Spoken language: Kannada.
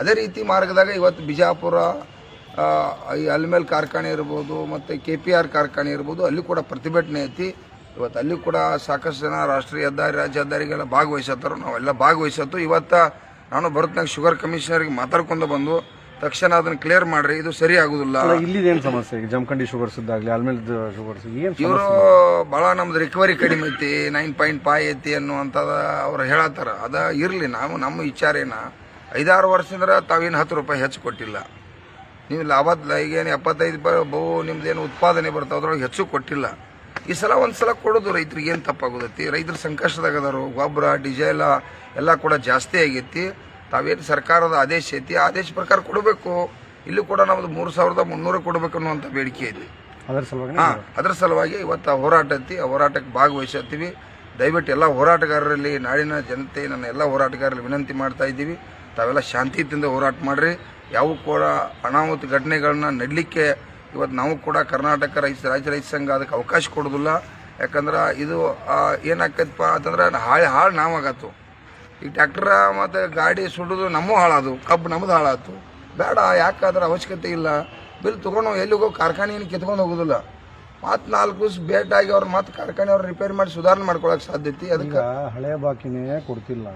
ಅದೇ ರೀತಿ ಮಾರ್ಗದಾಗ ಇವತ್ತು ಬಿಜಾಪುರ ಈ ಅಲ್ಮೇಲ್ ಕಾರ್ಖಾನೆ ಇರ್ಬೋದು ಮತ್ತು ಕೆ ಪಿ ಆರ್ ಕಾರ್ಖಾನೆ ಇರ್ಬೋದು ಅಲ್ಲಿ ಕೂಡ ಪ್ರತಿಭಟನೆ ಐತಿ. ಇವತ್ತು ಅಲ್ಲಿ ಕೂಡ ಸಾಕಷ್ಟು ಜನ ರಾಷ್ಟ್ರೀಯ ಹೆದ್ದಾರಿ ರಾಜ್ಯ ಹೆದ್ದಾರಿಗೆಲ್ಲ ಭಾಗವಹಿಸತ್ತಾರ. ನಾವೆಲ್ಲ ಭಾಗವಹಿಸತ್ತು. ಇವತ್ತು ನಾನು ಭರತ್ನಾಗ ಶುಗರ್ ಕಮಿಷನರ್ಗೆ ಮಾತಾಡ್ಕೊಂಡು ಬಂದು ತಕ್ಷಣ ಅದನ್ನು ಕ್ಲಿಯರ್ ಮಾಡ್ರಿ ಇದು ಸರಿ ಆಗುದಿಲ್ಲ. ಇಲ್ಲಿದೇನು ಸಮಸ್ಯೆ? ಜಮಖಂಡಿ ಶುಗರ್ಸ್ ಇದ್ದಾಗಲಿ ಆಲ್ಮೇಲೆ ಶುಗರ್ಸ್ ಇವರು ಭಾಳ ನಮ್ದು ರಿಕವರಿ ಕಡಿಮೆ ಐತಿ ನೈನ್ ಪಾಯಿಂಟ್ ಫೈವ್ ಐತಿ ಅನ್ನುವಂಥದ್ದು ಅವ್ರು ಹೇಳತ್ತಾರ. ಅದ ಇರಲಿ ನಾವು ನಮ್ಮ ವಿಚಾರೇನ ಐದಾರು ವರ್ಷದಿಂದ ತಾವೇನು ಹತ್ತು ರೂಪಾಯಿ ಹೆಚ್ಚು ಕೊಟ್ಟಿಲ್ಲ. ನೀವು ಲಾಭದ ಈಗೇನು ಎಪ್ಪತ್ತೈದು ರೂಪಾಯಿ ಬಹು ನಿಮ್ದೇನು ಉತ್ಪಾದನೆ ಬರ್ತಾವೆ ಅದ್ರೊಳಗೆ ಹೆಚ್ಚು ಕೊಟ್ಟಿಲ್ಲ. ಈ ಸಲ ಒಂದು ಸಲ ಕೊಡೋದು ರೈತರಿಗೆ ಏನು ತಪ್ಪಾಗೋದೈತಿ? ರೈತರು ಸಂಕಷ್ಟದಾಗ ಅದಾರು ಗೊಬ್ಬರ ಡಿಸೇಲ ಎಲ್ಲ ಕೂಡ ಜಾಸ್ತಿ ಆಗೈತಿ. ತಾವೇನು ಸರ್ಕಾರದ ಆದೇಶ ಐತಿ? ಆದೇಶ ಪ್ರಕಾರ ಕೊಡಬೇಕು. ಇಲ್ಲೂ ಕೂಡ ನಮ್ದು ಮೂರು ಸಾವಿರದ ಮುನ್ನೂರು ಕೊಡಬೇಕು ಅನ್ನುವಂಥ ಬೇಡಿಕೆ ಐತಿ ಸಲುವಾಗಿ ಹಾಂ ಅದರ ಸಲುವಾಗಿ ಇವತ್ತು ಆ ಹೋರಾಟ ಐತಿ. ಆ ಹೋರಾಟಕ್ಕೆ ಭಾಗವಹಿಸತ್ತೀವಿ ದಯವಿಟ್ಟು ಎಲ್ಲ ಹೋರಾಟಗಾರರಲ್ಲಿ ನಾಡಿನ ಜನತೆ ನನ್ನ ಎಲ್ಲ ಹೋರಾಟಗಾರರಲ್ಲಿ ವಿನಂತಿ ಮಾಡ್ತಾ ಇದ್ದೀವಿ. ತಾವೆಲ್ಲ ಶಾಂತಿಯುತದಿಂದ ಹೋರಾಟ ಮಾಡ್ರಿ. ಯಾವ ಕೂಡ ಅನಾಹುತ ಘಟನೆಗಳನ್ನ ನಡಲಿಕ್ಕೆ ಇವತ್ತು ನಾವು ಕೂಡ ಕರ್ನಾಟಕ ರೈತ ರಾಜ್ಯ ರೈತ ಸಂಘ ಅದಕ್ಕೆ ಅವಕಾಶ ಕೊಡೋದಿಲ್ಲ. ಯಾಕಂದ್ರೆ ಇದು ಆ, ಏನಾಕೈತಪ್ಪ ಅಂತಂದ್ರೆ ಹಾಳು ಹಾಳು ನಾವಾಗತ್ತು. ಈ ಟ್ಯಾಕ್ಟ್ರ ಮತ್ತು ಗಾಡಿ ಸುಡೋದು ನಮ್ಮೂ ಹಾಳಾದು ಕಬ್ಬು ನಮ್ಮದು ಹಾಳಾಯ್ತು ಬೇಡ ಯಾಕಂದ್ರೆ ಅವಶ್ಯಕತೆ ಇಲ್ಲ. ಬಿಲ್ ತೊಗೊಂಡು ಎಲ್ಲಿಗೋ ಕಾರ್ಖಾನೆಯನ್ನು ಕಿತ್ಕೊಂಡು ಹೋಗೋದಿಲ್ಲ. ಮತ್ತು ನಾಲ್ಕು ದಿವಸ ಭೇಟಾಗಿ ಅವ್ರು ಮತ್ತೆ ಕಾರ್ಖಾನೆ ಅವ್ರು ರಿಪೇರಿ ಮಾಡಿ ಸುಧಾರಣೆ ಮಾಡ್ಕೊಳಕ್ಕೆ ಸಾಧ್ಯತೆ ಅದಕ್ಕೆ ಹಳೆ ಬಾಕಿನೇ ಕೊಡ್ತಿಲ್ಲ.